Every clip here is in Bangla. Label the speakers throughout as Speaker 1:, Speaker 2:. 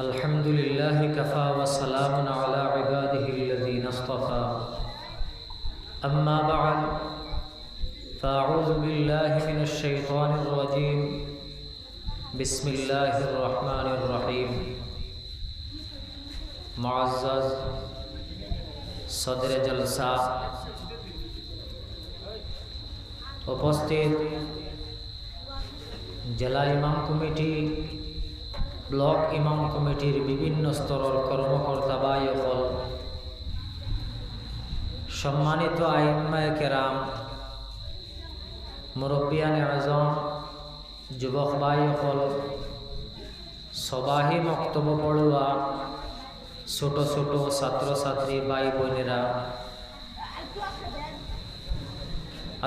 Speaker 1: الحمد لله كفى وسلام على عباده الذين اصطفى أما بعد فأعوذ بالله من الشيطان الرجيم بسم الله الرحمن الرحيم معزز صدر جلسة উপস্থিত জেলা ইমাম কমিটি ব্লক, ইমাম কমিটির বিভিন্ন স্তরের কর্মকর্তা বা অকল সম্মানিত আইম্মায় কেরাম, মুরব্বিয়ান আজম যুবক ভাই অকল সবাহি বক্তব্য পড়ুয়া, ছোট ছোট ছাত্রছাত্রী ভাই বোনেরা,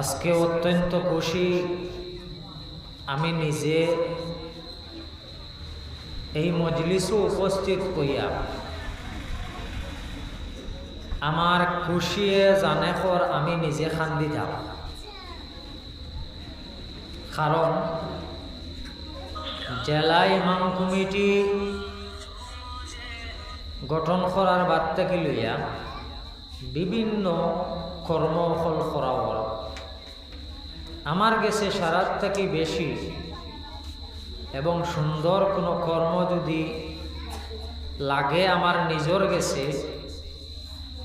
Speaker 1: আজকে অত্যন্ত খুশি আমি নিজে এই মজলিসও উপস্থিত কইয়া আমার খুশিয়ে জানে খর আমি নিজে খান্দি থাক কারণ জেলা ইমাম কমিটি গঠন করার বাদ থেকে লইয়া বিভিন্ন কর্মফল করা আমার গেছে সারার থেকে বেশি এবং সুন্দর কোনো কর্ম যদি লাগে আমার নিজর গেছে,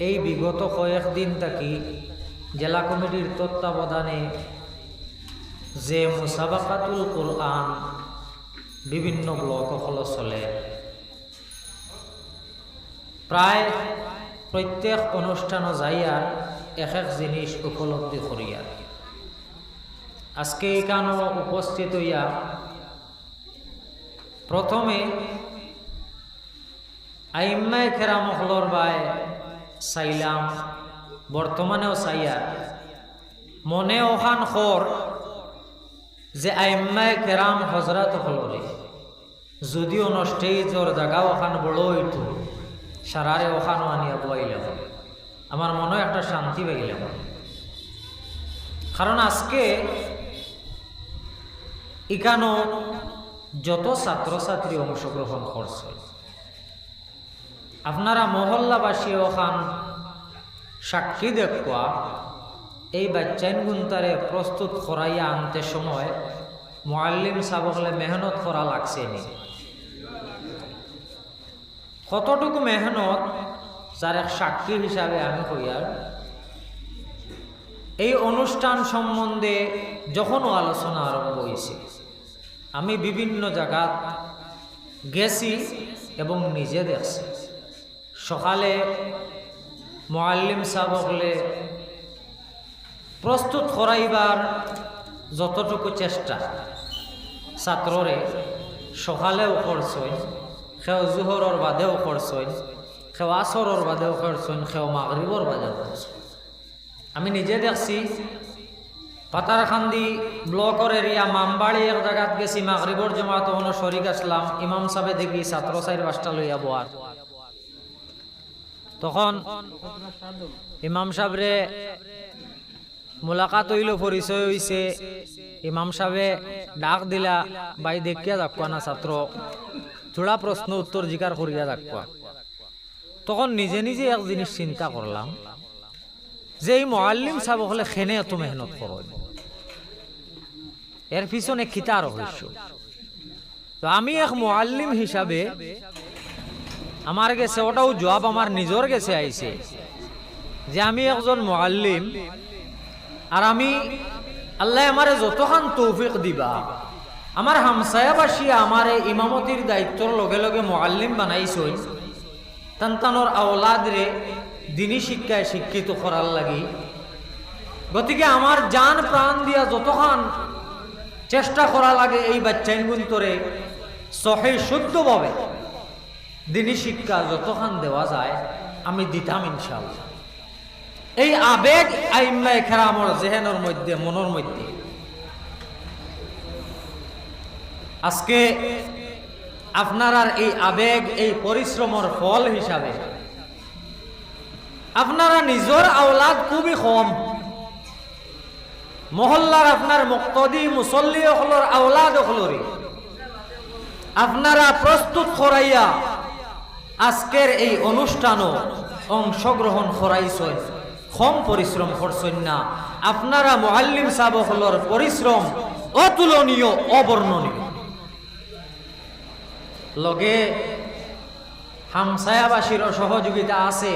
Speaker 1: এই বিগত কয়েকদিন থাকি জেলা কমিটির তত্ত্বাবধানে যে মুসাবাকাতুল কোরআন বিভিন্ন ব্লক হল চলে। প্রায় প্রত্যেক অনুষ্ঠানও যাইয়া এক এক জিনিস উপলব্ধি করিয়া। আজকে এখানে উপস্থিত হইয়া প্রথমে আইম্মায় খেরামহলর বাই চাইলাম বর্তমানেও চাইয়া মনে ওখান খর যে আইম্মায় কেরাম হজরত হলরে। যদিও স্টেজর জায়গা ওখান বড় হইতো সারারে ওখানও আনিয়া বইলাম আমার মনে একটা শান্তি পাইলাম কারণ আজকে এখানো যত ছাত্রছাত্রী অংশগ্রহণ করছে। আপনারা মহল্লাবাসী ওখান সাক্ষী দেখুয়া, এই বাচ্চাইন গুন্তারে প্রস্তুত করাইয়া আনতে সময় মোয়াল্লিম সাবকলে মেহনত করা লাগছে নি। কতটুকু মেহনত যার এক সাক্ষী হিসাবে আমি কইয়ার এই অনুষ্ঠান সম্বন্ধে যখনও আলোচনা আরম্ভ হয়েছে আমি বিভিন্ন জায়গা গেছি এবং নিজে দেখছি। সকালে মোয়াল্লিম সাবকলে প্রস্তুত করাইবার যতটুকু চেষ্টা, ছাত্ররে সকালেও করছই, সেও জুহরর বাদেও করছই, সেও আসরর বাদেও করছই, সেও মাগরিবর বাদেও করছই। আমি নিজে দেখছি পাতারখান্দি ব্লকর এরিয়া মামবাড়ি এক জায়গাত গেছি মাগরিবর জমাত কোনো শরিক আসলাম, ইমাম সাহেব দেখি ছাত্র সাইর বাসটা লইয়া বোয়ার। তখন ইমাম সাহেবরে মোলাকাত হইল, পরিচয় হইছে। ইমাম সাহেবে ডাক দিলা বাই দেখিয়া যাকুয়া না ছাত্র থোড়া প্রশ্ন উত্তর জিকার করিয়া যাকুয়া তখন নিজে নিজে এক জিনিস চিন্তা করলাম, যে এই মোয়াল্লিম সাহেব হলে খেনে এত মেহনত করো এর পিছনে খিতার রহস্য তো আমি এক মোয়াল্লিম হিসাবে আমার গেছে ওটাও জবাব আমার নিজের গেছে আইছে যে আমি একজন মোয়াল্লিম আর আমি আল্লাহ আমারে যতখান তৌফিক দিবা, আমার হামসায়াবাসী আমারে ইমামতির দায়িত্বর লগে লগে মোয়াল্লিম বানাইছই, তান্তানোর আওলাদ রে দিনী শিক্ষায় শিক্ষিত করার লাগি। গতিকে আমার জান প্রাণ দিয়া যতখান চেষ্টা করা লাগে এই বাচ্চাইন গুন্তরে। সহে শুদ্ধভাবে। দিনী শিক্ষা যতখান দেওয়া যায়, আমি দিতাম ইনশাল্লাহ এই আবেগ আইম্মায় খেরামর জেহেনের মধ্যে, মনের মধ্যে। আজকে আপনার এই আবেগ, এই পরিশ্রমের ফল হিসাবে, আপনারা নিজের আওলাদ খুবই কম। মহল্লার আপনার মুক্তদি মুসল্লি হলর আওলাদ হলরি। আপনারা প্রস্তুত করাইয়া আজকের এই অনুষ্ঠানও অংশগ্রহণ করাইছেন কম পরিশ্রম করছেন না। আপনারা মোয়াল্লিম সাবকলর পরিশ্রম অতুলনীয়, অবর্ণনীয়। লগে হামসায়াবাসীরও সহযোগিতা আছে।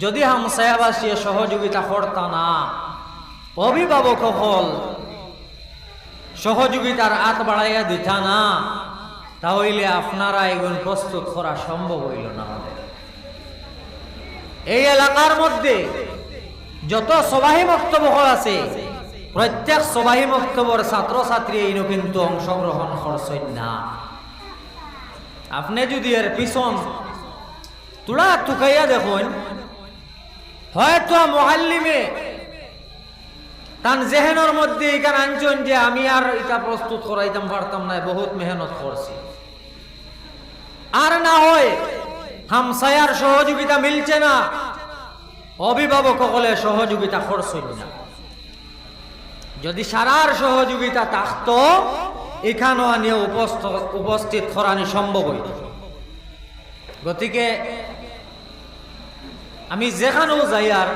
Speaker 1: যদি হামসায়াবাসী সহযোগিতা করতা না অভিভাবক হল। সহযোগিতার হাত বাড়াইয়া দিতা না তাহলে আপনারা এগুন প্রস্তুত করা সম্ভব হইল না এই এলাকার মধ্যে যত সবাহী বক্তব্য আছে, প্রত্যেক সবাহী বক্তব্যর ছাত্রছাত্রী এইন কিন্তু অংশগ্রহণ করছেন না। আপনি যদি এর পিছন তুলা তুকাইয়া দেখুন, হয়তো মহাল্লিমে তান জেহেনের মধ্যে এখানে আনছেন যে আমি আর এটা প্রস্তুত করাইতাম, পারতাম না, বহুত মেহনত করছি। আর না হয় হামসায়ার সহযোগিতা মিলছে না অভিভাবক সকলে সহযোগিতা করছেন না। যদি সারার সহযোগিতা থাকতো, এখানেও আনিয়ে উপস্থিত করানি সম্ভব হইত। গতিকে, আমি যেখানেও যাই আর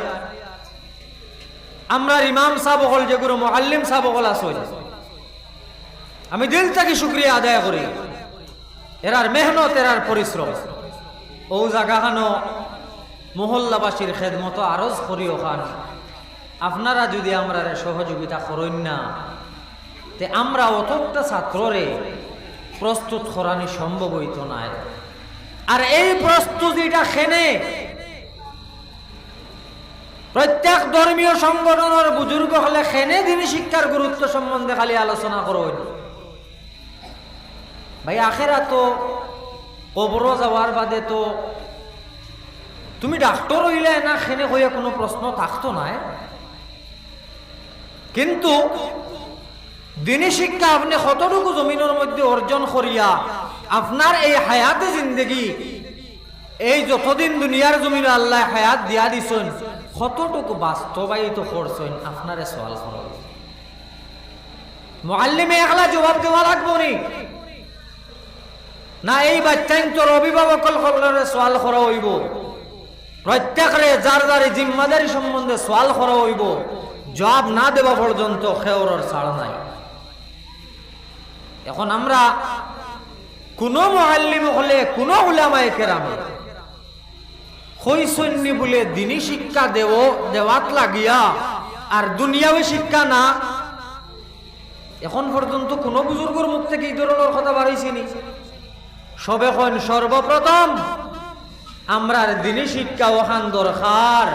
Speaker 1: আমরা ইমাম সাহেব হল যেগুলো মোয়াল্লিম সাহেব হল আসল আমি দিল থেকে শুক্রিয়া আদায় করি। এরার মেহনত, এরার পরিশ্রম। ও জায়গাখানো মহল্লাবাসীর খেদমত আরজ করিও খান। আপনারা যদি আমরা সহযোগিতা করেন না, তে আমরা অতটা ছাত্ররে প্রস্তুত করানি সম্ভব হইত না। আর এই প্রস্তুতিটা খেনে প্রত্যেক ধর্মীয় সংগঠনের বুজুর্গ হলে খেনে দিনী শিক্ষার গুরুত্ব সম্বন্ধে খালি আলোচনা করবেন। ভাই আখেরা তো কবর যাওয়ার বাদে তো তুমি ডাক্তার হইলে না খেনে হইয়া কোনো প্রশ্ন থাকতো না কিন্তু দিনী শিক্ষা আপনি কতটুকু জমিনের মধ্যে অর্জন করিয়া আপনার এই হায়াতে জিন্দগি এই যতদিন দুনিয়ার জমিন আল্লাহ হায়াত দিয়া দিছেন, কতটুকু বাস্তবায়িত করছেন, আপনারে সওয়াল করা মোয়াল্লিমে একলা জবাব দেওয়া লাগবো নি? না, এই বাচ্চাইন তোর অভিভাবক সওয়াল করা হইব। প্রত্যেকরে যার যার জিম্মাদারি সম্বন্ধে সওয়াল করা হইব। জবাব না দেওয়া পর্যন্ত খেওরর ছাড় নাই। এখন আমরা কোন মহাল্লিম হলে কোন উলামায় কেরামে হইসন্নি বলে দিনী শিক্ষা দেব দেওয়াত লাগিয়া। আর দুনিয়াবী শিক্ষা না। এখন পর্যন্ত কোন বুজুর্গর মুখ থেকে এই ধরনের কথা বাড়াইছিনি। সবে এখন সর্বপ্রথম আমরার দিনী শিক্ষা ওখান দরকার।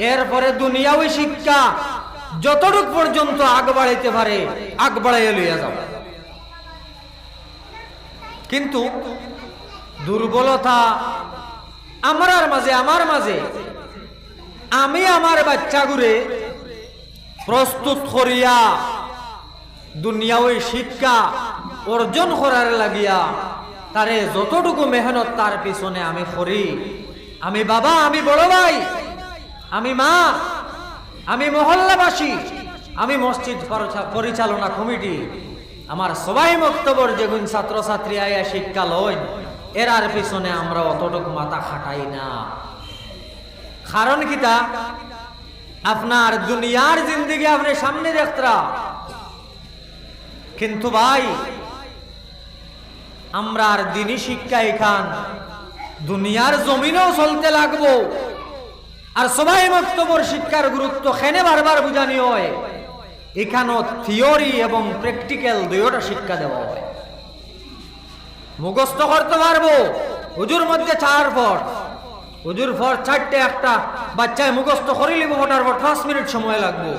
Speaker 1: এরপরে দুনিয়াবী শিক্ষা। যতটুক পর্যন্ত আগ বাড়াইতে পারে, আগ বাড়াইয়া লইয়া যাও। কিন্তু দুর্বলতা আমরার মাঝে, আমার মাঝে। আমি আমার বাচ্চাগুরে প্রস্তুত করিয়া দুনিয়াওই শিক্ষা অর্জন করার লাগিয়া তারে যতটুকু মেহনত তার পিছনে আমি করি। আমি বাবা, আমি বড় ভাই, আমি মা, আমি মহল্লাবাসী, আমি মসজিদ পরিচালনা কমিটি। আমার সবাই বক্তব্যর যেগুন ছাত্রছাত্রী আয়া শিক্ষা লয় এরার পিছনে আমরা অতটুকু মাথা খাটাই না। কারণ কিতা? আপনার দুনিয়ার জিন্দিগি আপনি সামনে দেখতরা কিন্তু ভাই, আমরা আর দিনই শিক্ষা এখান। দুনিয়ার জমিনেও চলতে লাগবো। আর সবাই বক্তব্যর শিক্ষার গুরুত্ব খেনে বারবার বুঝানি হয়। এখানেও থিওরি এবং প্র্যাকটিক্যাল দুইটা শিক্ষা দেওয়া হয়। মুখস্থ করতে পারব। হুজুর মধ্যে চার ফট হুজুর ফট চারটে একটা। বাচ্চায় মুখস্থ করে লিব পর পাঁচ মিনিট সময় লাগবো।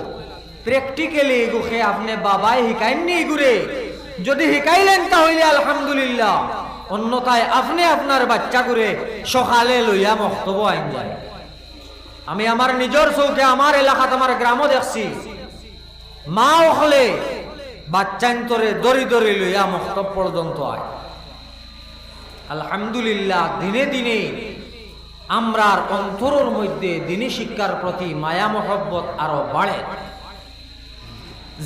Speaker 1: প্র্যাকটিক্যালি এগুকে আপনি বাবাই শিকাইননি এগুরে যদি শিকাইলেন তাহলে আলহামদুলিল্লাহ। অন্যথায় আপনি আপনার বাচ্চা করে সকালে লইয়া মক্তব্য আইন যায়। আমি আমার নিজের চৌকে আমার এলাকাত আমার গ্রামও দেখছি। মা হলে বাচ্চান্তরে দরি দরি লইয়া মক্তব পর্যন্ত আয়। আলহামদুলিল্লাহ, দিনে দিনে আমরার অন্তরের মধ্যে দিনী শিক্ষার প্রতি মায়া, মহব্বত আরও বাড়ে।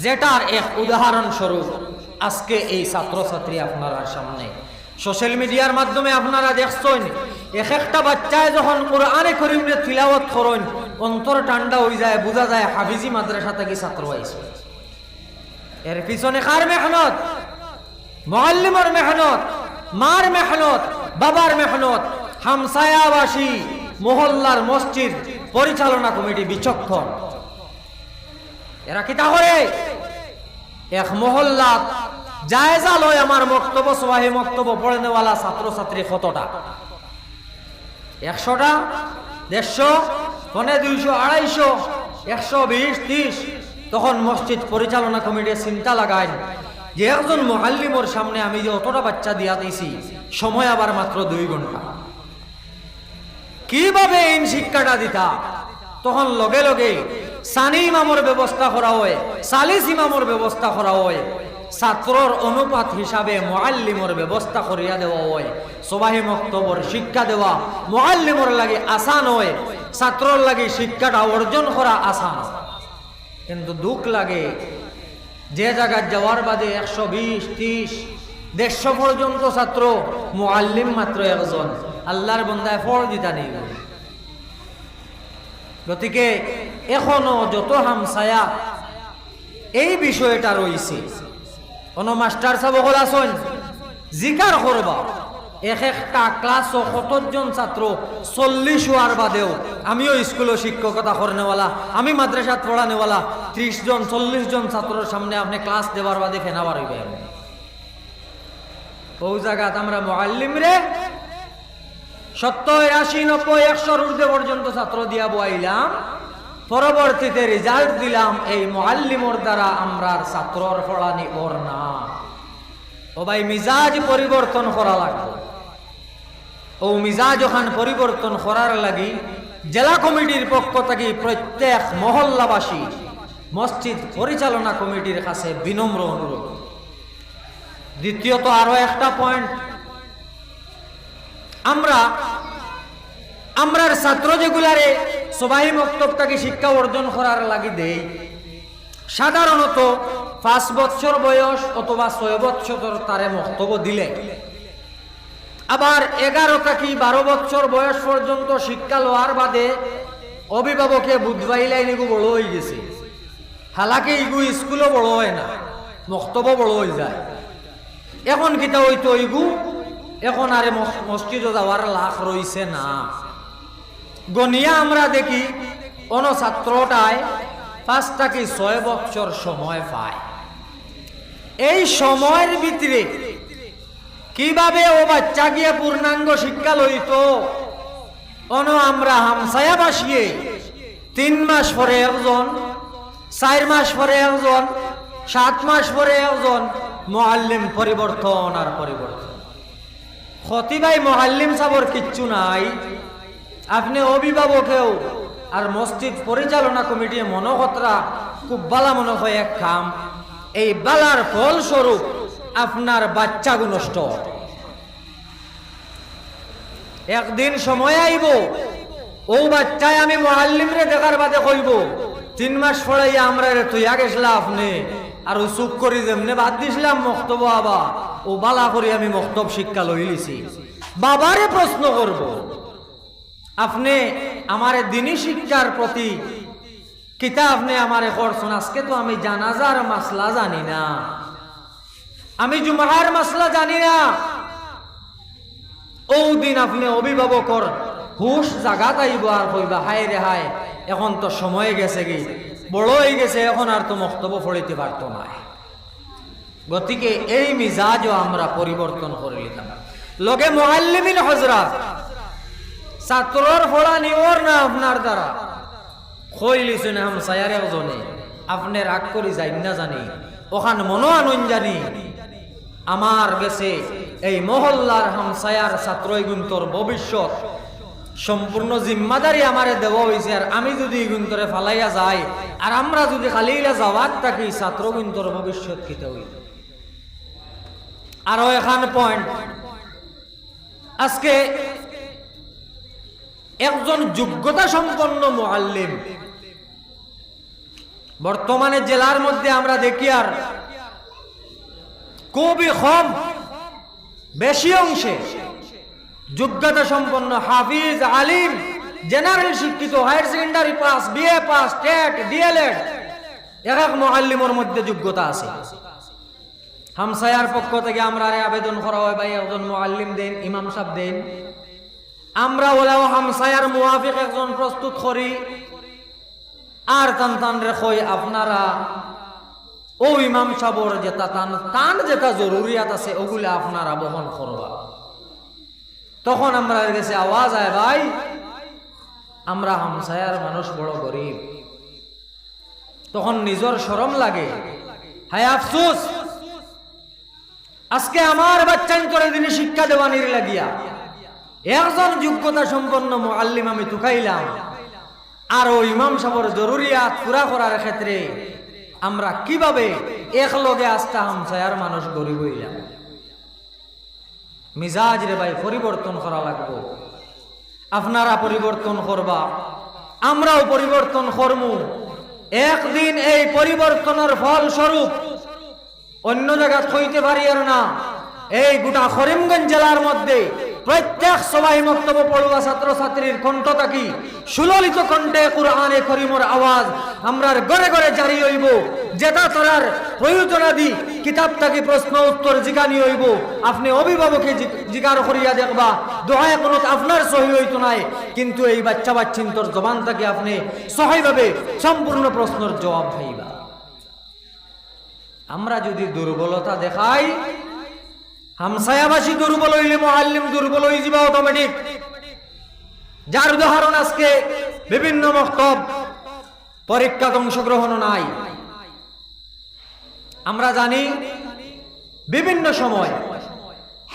Speaker 1: যেটার এক উদাহরণ স্বরূপ আজকে এই ছাত্রছাত্রী আপনার সামনে। সোশ্যাল মিডিয়ার মাধ্যমে আপনারা দেখছেন, এক একটা বাচ্চায় যখন কোরআনে করিমনে তিলাওয়াত করেন, অন্তর ঠান্ডা হয়ে যায়, বোঝা যায় হাফিজি মাদ্রাসা থেকে ছাত্র আইছে এর পিছনে কার মেহনত? মোয়াল্লিমর মেহনত? মার মেহনত, বাবার মেহনত, হামসায়াবাসী, মহল্লার মসজিদ পরিচালনা কমিটি বিচক্ষণ। এরা কি তাহলে? এক মহল্লা জায়জা লয় আমার বক্তব্য সোয়াহি বক্তব্য পড়ে নেওয়ালা ছাত্রছাত্রী কতটা? একশোটা, দেড়শো, পনে দুইশো, আড়াইশো, একশো বিশ, ত্রিশ। তখন মসজিদ পরিচালনা কমিটি চিন্তা লাগায় যে একজন মহাল্লিমর সামনে আমি যে অতটা বাচ্চা দিয়া দিয়েছি, সময় আবার মাত্র দুই ঘণ্টা। কীভাবে এই শিক্ষাটা দিতা? তখন লগে লগে সানি ইমামর ব্যবস্থা করা হয়, সালিস ইমামর ব্যবস্থা করা হয়, ছাত্রর অনুপাত হিসাবে মোয়াল্লিমর ব্যবস্থা করিয়া দেওয়া হয়, সবাহি মক্তবর শিক্ষা দেওয়া মোয়াল্লিমর লাগে আসান হয়, ছাত্রর লাগে শিক্ষাটা অর্জন করা আসান। কিন্তু দুঃখ লাগে যে জায়গায় যাওয়ার বাদে একশো বিশ, ত্রিশ, দেড়শো পর্যন্ত ছাত্র মোয়াল্লিম মাত্র একজন। আল্লাহর বন্দায় ফল দিতা নেই। গতিকে এখনও যত হামসায়া এই বিষয়টা রয়েছে। কোনো মাস্টার সাহেব হল আসন জিকার করবা। এক একটা ক্লাস ও কতজন ছাত্র? চল্লিশ হওয়ার বাদেও আমিও স্কুলে শিক্ষকতা করেনেওয়ালা আমি মাদ্রাসাত পড়ানেওয়ালা ত্রিশ জন চল্লিশ জন ছাত্রের সামনে আপনি ক্লাস দেওয়ার বাদে ফেনাবার হইবে বহু জায়গাত আমরা মোয়াল্লিম রে সত্তর, আশি, নব্বই একশোর ঊর্ধ্বে পর্যন্ত ছাত্র দিয়া বইলাম পরবর্তীতে রেজাল্ট দিলাম এই মোয়াল্লিমর দ্বারা আমরার ছাত্রর পড়ানি ওর না ও ভাই, মিজাজ পরিবর্তন করা লাগবে। ও মিজাজ ওখান পরিবর্তন করার লাগি জেলা কমিটির পক্ষ থেকে প্রত্যেক মহল্লাবাসী মসজিদ পরিচালনা কমিটির কাছে বিনম্র অনুরোধ। দ্বিতীয়ত আরও একটা পয়েন্ট আমরা, আমরার ছাত্র যেগুলারে সবাই মক্তবটাকে শিক্ষা অর্জন করার লাগি দেই, সাধারণত পাঁচ বছর বয়স অথবা ছয় বছর তারে মক্তব্য দিলে। আবার এগারো থাকি বারো বছর বয়স পর্যন্ত শিক্ষা লওয়ার বাদে অভিভাবকে বুধবাইলাই নিগু বড় হয়ে গেছে। হালাকি ইগু স্কুলও বড় হয় না মক্তব্য বড় হয়ে যায়। এখন কিতা হইতো ইগু? এখন আরে মসজিদে যাওয়ার লাখ রইছে না। গনিয়া আমরা দেখি অন ছাত্রটায় পাঁচ থেকে ছয় বছর সময় পায়। এই সময়ের ভিতরে কীভাবে ও বাচ্চা গিয়ে পূর্ণাঙ্গ শিক্ষা লইত? অন আমরা হামসায়া বাসিয়ে তিন মাস পরে একজন, চার মাস পরে একজন, সাত মাস পরে একজন মোয়াল্লিম পরিবর্তন আর পরিবর্তন। খতিবাই মোহাল্লিম সাবর কিচ্ছু নাই। আপনি অভিভাবকেও আর মসজিদ পরিচালনা কমিটি মনোহতরা খুব বালা মনে হয় এক খাম। এই বালার ফলস্বরূপ আপনার বাচ্চাগু নষ্ট। একদিন সময় আইব, ও বাচ্চায় আমি মোহাল্লিমরে দেখার বাদে কইব, তিন মাস পড়াইয়া আমরা রে তুইয়া গেছিলা আপনি আর ও চুপ করি যেমনে বাদ দিছিলাম মক্তব আবা, ও বালা করি আমি মক্তব শিক্ষা লই লিছি। বাবারে প্রশ্ন করব, আপনি আমার দিনী শিক্ষার প্রতি কিতা আপনি আমারে করছেন, আজকে তো আমি জানাজার মাসলা জানি না। আমি জুমার মাসলা জানি না। ও দিন আপনি অভিভাবকর হুশ জাগাত আইব আর কইবা, হায় রে হায়, এখন তো সময় গেছে কি? বড় হয়ে গেছে, এখন আর তো মক্তব্য ফলিতে পারতো না গতিকে এই মিজাজও আমরা পরিবর্তন করে নিতাম লগে মোহাল্লিমিন হজরত ছাত্রর ফলা নিওর না আপনার দ্বারা খইলিছেন হাম সায়ারে জনে আপনি রাগ করি যাই না জানি, ওখান মনো আনন্দ জানি। আমার গেছে এই মহল্লার হামসায়ার ছাত্র গুন্তর ভবিষ্যৎ। সম্পূর্ণ জিম্মাদারি আমারে দেওয়া হয়েছে আর আমি যদি গুন্তরে ফালাইয়া যাই, আর আমরা যদি খালিলা যাওয়ার থাকি, ছাত্র গুন্তর ভবিষ্যৎ কিতে হইল? আরও এখান পয়েন্ট আজকে একজন যোগ্যতা সম্পন্ন মোয়াল্লিম বর্তমানে জেলার মধ্যে আমরা দেখি আর খুবই কম বেশি অংশে, যোগ্যতা সম্পন্ন হাফিজ আলিম, জেনারেল শিক্ষিত, higher secondary pass, BA pass, TET, D El Ed এক এক মহাল্লিমর মধ্যে যোগ্যতা আছে। হামসায়ার পক্ষ থেকে আমরা আবেদন করা হয়, ভাই, একজন মুআল্লিম দেন, ইমাম সাহেব দেন। আমরা ওলাও হামসায়ার মুআফিক একজন প্রস্তুত করি আর টান টান রেখই আপনারা ও ইমাম সাবর যেটা তান টান যেটা জরুরিয়াত আছে, ওগুলা আপনারা বহন করবা। তখন আমরা গেছে, আওয়াজ আয় ভাই। আমরা হামসায়ার মানুষ বড় গরিব। তখন নিজর শরম লাগে। হায় আফসোস। আজকে আমার বাচ্চান করে দিনে শিক্ষা দেওয়ানির লাগিয়া, একজন যোগ্যতা সম্পন্ন মুআল্লিম আমি তুকাইলাম। আর ওই ইমাম সাহর জরুরিয়াত পুরা করার ক্ষেত্রে আমরা কীভাবে এক একলগে আস্তা হামসায়ার মানুষ গরিব হইলাম মিজাজ রে ভাই, পরিবর্তন করা লাগবো। আপনারা পরিবর্তন করবা। আমরাও পরিবর্তন করমু। একদিন এই পরিবর্তনের ফল স্বরূপ অন্য জায়গা হইতে পারি আর না। এই গোটা করিমগঞ্জ জেলার মধ্যে প্রত্যেক সবাই বক্তব্য পড়ুয়া ছাত্রছাত্রীর কণ্ঠ থাকি। সুললিত কণ্ঠে কোরআনে করিমর আওয়াজ। আমরার গড়ে গড়ে জারি হইব। যেটা তারার প্রয়োজনাদি কিতাব থাকি প্রশ্ন, উত্তর জিগানি হইব। আপনি অভিভাবকে জিগার করিয়া দেখবা। দোহায় কোনো আপনার সহি হইতো নাই। কিন্তু এই বাচ্চা বাচ্চিন্তর জবান থাকি আপনি সহাইভাবে সম্পূর্ণ প্রশ্নের জবাব পাইবা। আমরা যদি দুর্বলতা দেখাই হামসায়াবাসী দুর্বল হইলে মোহাল্লিম দুর্বল হয়ে যাবে অটোমেটিক যার উদাহরণ আজকে বিভিন্ন মক্তব পরীক্ষাত অংশগ্রহণ নাই। আমরা জানি বিভিন্ন সময়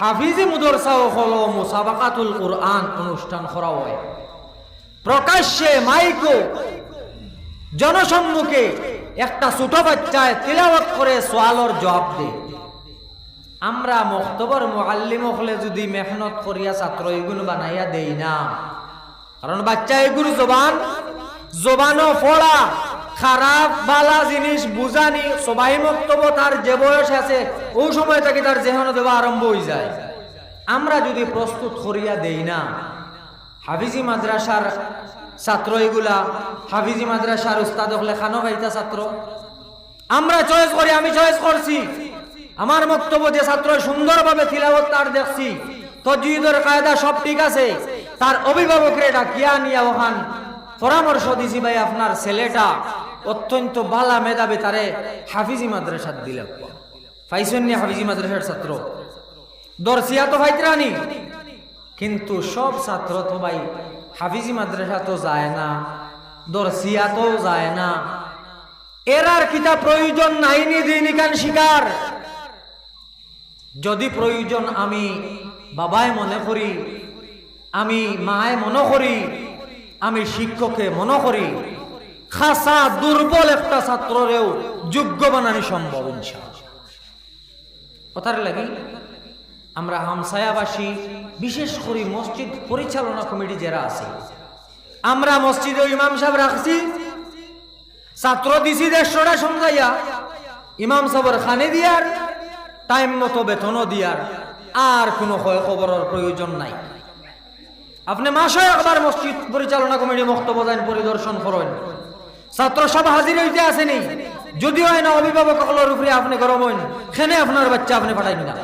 Speaker 1: হাফিজি মুদরসা ও হল মুসাবাকাতুল কোরআন অনুষ্ঠান করা হয়। প্রকাশ্যে মাইকো জনসম্মুখে একটা ছোট বাচ্চায় তিলাওয়াত করে সোয়ালর জবাব দেয়। আমরা মক্তবর মোয়াল্লিম হলে যদি মেহনত করিয়া ছাত্র এগুলো বানাইয়া দেই না। কারণ বাচ্চা এগুলো জবান, জবানও ফোড়া, খারাপ, বালা জিনিস বুঝানি, সবাই মক্তব তার যে বয়স আছে ওই সময় থেকে তার জেহানো দেওয়া আরম্ভ হয়ে যায়। আমরা যদি প্রস্তুত করিয়া দেই না, হাফিজি মাদ্রাসার ছাত্র এগুলা, হাফিজি মাদ্রাসার উস্তাদ হলে খানো খাইতা ছাত্র? আমরা চয়েস করি, আমি চয়েস করছি। আমার বক্তব্য যে ছাত্র সুন্দরভাবে তিলাবত তার দেখছি তজিদর কায়দা সব ঠিক আছে, তার অভিভাবকের এটা কিয়া নিয়া ওখান পরামর্শ দিছি, ভাই, আপনার ছেলেটা অত্যন্ত বালা মেধাবী, তারে হাফিজি মাদ্রাসাত দিলে। পাইছেন হাফিজি মাদ্রাসার ছাত্র? দর্শিয়া তো ভাইতরানি, কিন্তু সব ছাত্র তো ভাই হাফিজি মাদ্রাসা তো যায় না দর্শিয়া তো যায় না। এরার কিতা প্রয়োজন নাইনি দিনিকান শিকার। যদি প্রয়োজন আমি বাবায় মনে করি, আমি মায় মনে করি, আমি শিক্ষকে মনে করি, খাসা দুর্বল একটা ছাত্ররেও যোগ্য বানানি সম্ভব কথার লাগি, আমরা হামসায়াবাসী, বিশেষ করে মসজিদ পরিচালনা কমিটি যারা আছে, আমরা মসজিদে ইমাম সাহেব রাখছি, ছাত্র দিছি দেড়শোটা সমঝাইয়া ইমাম সাহেবের খানে দিয়ার টাইম মতো বেতনও দিয়ার, আর কোনো ক্ষয় খবরের প্রয়োজন নাই। আপনি মাসে একবার মসজিদ পরিচালনা কমিটি বক্তব্য দেন, পরিদর্শন করেন। ছাত্র সব হাজির হইতে আসেনি। যদি হয় না অভিভাবক সকলের উপরে আপনি গরম হইন খেনে আপনার বাচ্চা আপনি পাঠাইবেন না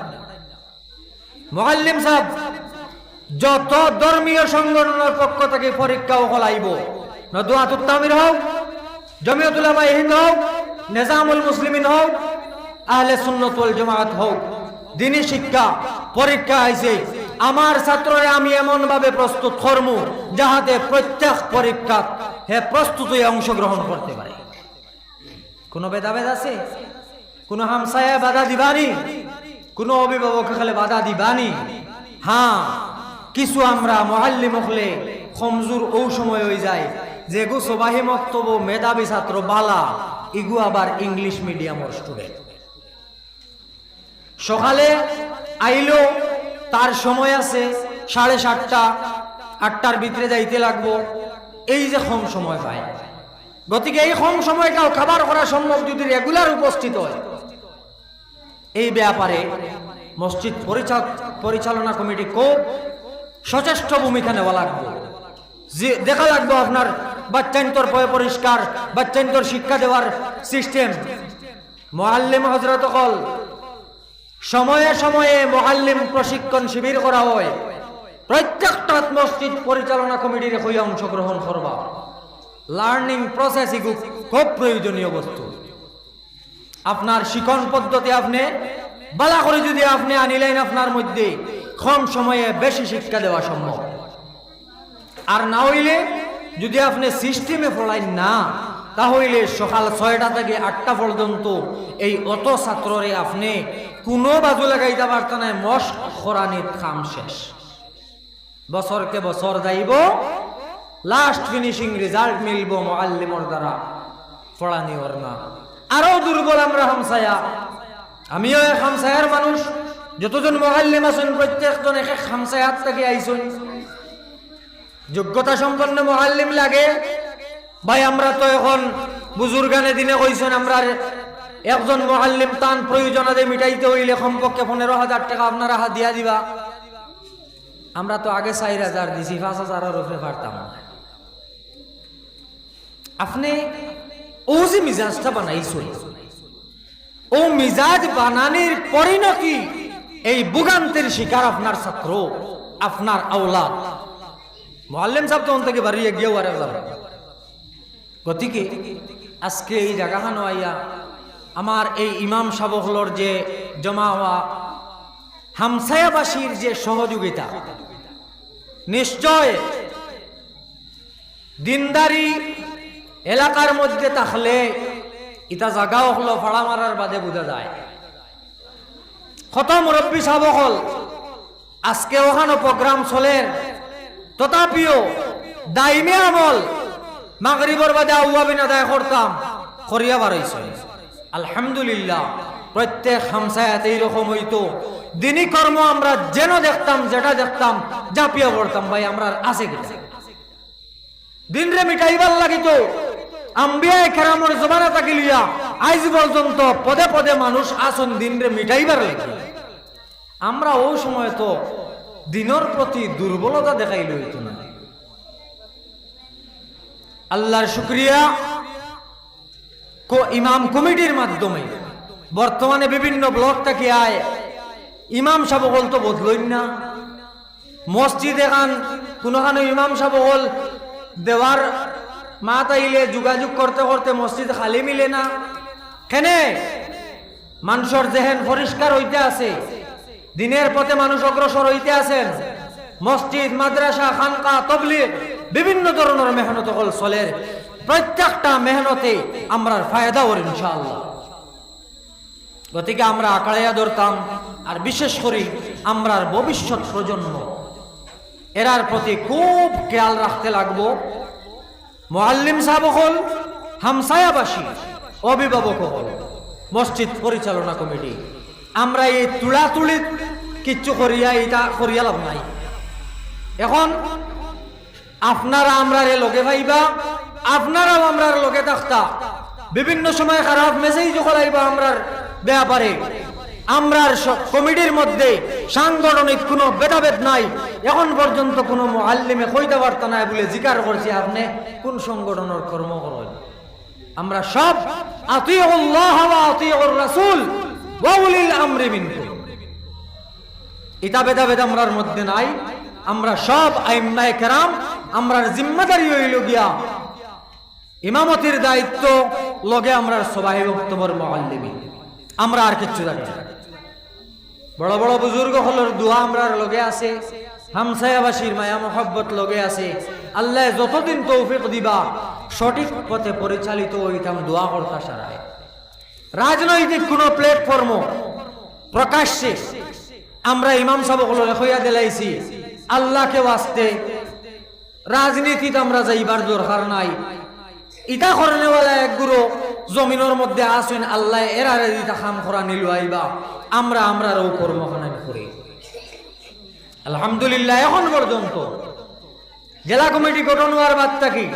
Speaker 1: মোয়াল্লিম সাহেব, যত ধর্মীয় সংগঠনের পক্ষ থেকে পরীক্ষাও হলাইব, নদুয়াতুত তামির হোক জমিয়তুলামা হিন্দ হোক নিজামুল মুসলিমিন হোক আহলে সুন্নত ওয়াল জামাত হোক, দিনী শিক্ষা, পরীক্ষা আইছে, আমার ছাত্ররে আমি এমন ভাবে প্রস্তুত করম যাহাতে প্রত্যেক পরীক্ষা হে প্রস্তুত অংশগ্রহণ করতে পারে। কোনো ভেদাভেদ আছে? কোনো হামসায়া বাধা দিবানি? কোনো অভিভাবক খালে বাধা দিবানি? হ্যাঁ কিছু আমরা মহাল্লি মখলে কমজোর ও সময় হয়ে যায়, যে গো সবাহি মক্তব মেধাবী ছাত্র বালা ইগু আবার ইংলিশ মিডিয়ামের স্টুডেন্ট। সকালে আইলো, তার সময় আছে সাড়ে সাতটা, আটটার ভিতরে যাইতে লাগবো। এই যে কম সময় পায়। গতিকে এই কম সময়টাও খাবার করা সম্ভব যদি রেগুলার উপস্থিত হয়। এই ব্যাপারে মসজিদ পরিচা- পরিচালনা কমিটি খুব সচেষ্ট ভূমিকা নেওয়া লাগবে। যে দেখা লাগবে আপনার বাচ্চান্তর পয় পরিষ্কার, বাচ্চান্তর শিক্ষা দেওয়ার সিস্টেম মোয়াল্লিম হজরত সময়ে সময়ে মোহাল্লিম প্রশিক্ষণ শিবির করা হয়। প্রত্যেকটা মসজিদ পরিচালনা কমিটির হইয়া অংশগ্রহণ করবা। লার্নিং প্রসেস খুব প্রয়োজনীয় বস্তু। আপনার শিক্ষণ পদ্ধতি আপনি বালা করে যদি আপনি আনিলেন আপনার মধ্যে, কম সময়ে বেশি শিক্ষা দেওয়া সম্ভব। আর না হইলে যদি আপনি সিস্টেমে পড়াই না, তাহলে সকাল ছয়টা থেকে আটটা পর্যন্ত এই অত ছাত্ররে আপনি কোনো বাজু লাগাইতে পারত না মশ খরানির খাম শেষ। বছরকে বছর যাইব লাস্ট ফিনিশিং রেজাল্ট মিলব মোয়াল্লিমর দ্বারা পড়ানি ওর না। আরও দুর্বল আমরা হামসায়া আমিও এক হামসায়ার মানুষ, যতজন মোয়াল্লিম আছেন প্রত্যেকজন এক এক হামসায়াত থেকে আইসুন। যোগ্যতা সম্পন্ন মোহাল্লিম লাগে। ভাই, আমরা তো এখন বুজুর্গানে দিনে কইছেন আমরা একজন মোহাল্লিম তান প্রয়োজনাদে মিটাইতে হইলে কমপক্ষে পনেরো হাজার টাকা আপনারা হাত দিয়া দিবা। আমরা তো আগে চার হাজার দিছি, পাঁচ হাজারের উপরে পারতাম আপনি ও যে মিজাজটা বানাইছেন, ও মিজাজ বানানির পরিণতি এই বুগান্তের শিকার আপনার ছাত্র, আপনার আওলাদ? মোয়াল্লিম সাহেব তখন থেকে বাড়িয়ে গিয়েও আর গতিকে আজকে এই জায়গাখানো আইয়া আমার এই ইমাম সাবহলর যে জমা হওয়া হামসায়াবাসীর যে সহযোগিতা, নিশ্চয় দিনদারি এলাকার মধ্যে থাকলে ইটা জাগাও হলো, ফাড়া মারার বাদে বোঝা যায়। কত মুরব্বী সাহেব হল আজকে ওখানো প্রোগ্রাম চলেন তথাপিও দাইমে আমল, মাগরিবর বাদে আউয়াবিন আদায় করতাম, করিয়া বাড়াইছে। আলহামদুলিল্লাহ, প্রত্যেক হামসায়াত এইরকম হইতো। কর্ম আমরা যেন দেখতাম, যেটা দেখতাম, জাপিয়া পড়তাম, ভাই, আমরা আছে কিনা? দিনরে মিটাইবার লাগিত। আম্বিয়া কেরামর জমানা থাকিলিয়া আইজ পর্যন্ত পদে পদে মানুষ আসন দিনরে মিটাইবার লাগি। আমরা ওই সময় তো দিনের প্রতি দুর্বলতা দেখাইল হইতো না। আল্লাহর শুক্রিয়া। ইমাম কমিটির মাধ্যমে। বর্তমানে বিভিন্ন ব্লক থেকে আয়। ইমাম সাবকল তো বদলইন না। মসজিদ এখান কোনোখানে ইমাম সাবকল দেওয়ার মা তাইলে যোগাযোগ করতে করতে মসজিদ খালি মিলে না। কেনে? মানুষের জেহেন পরিষ্কার হইতে আছে। দিনের পথে মানুষ অগ্রসর হইতে আছেন। মসজিদ, মাদ্রাসা, খানকা, তবলিগ, বিভিন্ন ধরনের মেহনত হল চলের। প্রত্যেকটা মেহনতে আমরা ফায়দা ওর, ইনশাআল্লাহ। গতিকে আমরা আঁকড়াইয়া ধরতাম, আর বিশেষ করে আমরার ভবিষ্যৎ প্রজন্ম। এরার প্রতি খুব খেয়াল রাখতে লাগবো। মোয়াল্লিম সাহেব হল, হামসায়াবাসী, অভিভাবক হল, মসজিদ পরিচালনা কমিটি। আমরা এই তুলাতুলি কিচ্ছু করিয়া এটা করিয়া লাভ নাই। এখন আপনারা আমরা লগে পাইবা আপনারাও আমরার লগে থাকতা বিভিন্ন সময় খারাপ মেসেজ করাইবা আমরার ব্যাপারে। আমরার কমিটির মধ্যে সাংগঠনিক কোনো ভেদাভেদ নাই। এখন পর্যন্ত কোনো মোয়াল্লিমে কইতে পারত না বলে জিকার করছি আপনি। কোন সংগঠনের কর্ম করেন? আমরা সব ইতা ভেদা ভেদ আমরার মধ্যে নাই। আমরা সব আইম্মায়ে কেরাম, আমরার জিম্মাদারি হইল গিয়া ইমামতির দায়িত্ব, লগে আমরা সবাই বক্তব্যের মুআল্লিমি আমরা আর কিচ্ছু জানি বড় বড় বুজুর্গ হলর দোয়া আমরার লগে আছে। হামসায়াবাসীর মায়া মহব্বত লগে আছে। আল্লাহ যতদিন তৌফিক দিবা, সঠিক পথে পরিচালিত হইতাম দোয়া করতা সারায়। রাজনৈতিক কোন প্ল্যাটফর্ম প্রকাশ্যে আমরা ইমাম সাহেব হইয়া দিলাইছি। আল্লাহকে ওয়াস্তে রাজনীতিতে আমরা যাইবার দরকার নাই। ইটা করনেওয়ালা এক গুরু জমিনের মধ্যে আসেন আল্লাহ এরারে দিতা খাম করা নিল আইবা। আমরা আমরারও কর্মখানায় করি। আলহামদুলিল্লাহ, এখন পর্যন্ত। জেলা কমিটি গঠন হওয়ার বাদ থাকি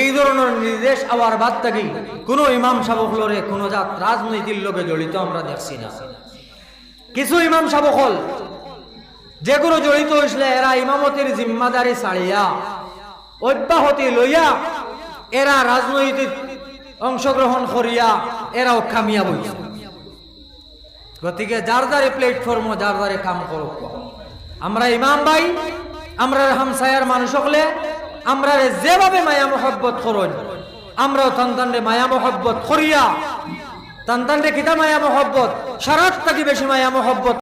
Speaker 1: এই ধরনের নির্দেশ আওয়ার বাদ থাকি কোনো ইমাম সাবকলরে কোনো জাত রাজনীতির লোকে জড়িত আমরা দেখছি না। কিছু ইমাম সাবকল যেগুলো জড়িত হয়েছিল এরা ইমামতির জিম্মাদারি ছাড়িয়া, অব্যাহতি লইয়া এরা রাজনৈতিক অংশগ্রহণ করিয়া এরাও কামিয়া বইছে গতিকে যার যারে প্ল্যাটফর্ম যার যারে কাম করুক। আমরা ইমাম ভাই, আমরা হামসায়ার মানুষ হলে আমরা যেভাবে মায়া মোহব্বত করুন, আমরাও তান্তান্ডে মায়া মোহব্বত করিয়া তান্তান্ডে কিতা মায়া মোহব্বত? সারাত থাকি বেশি মায়া মোহব্বত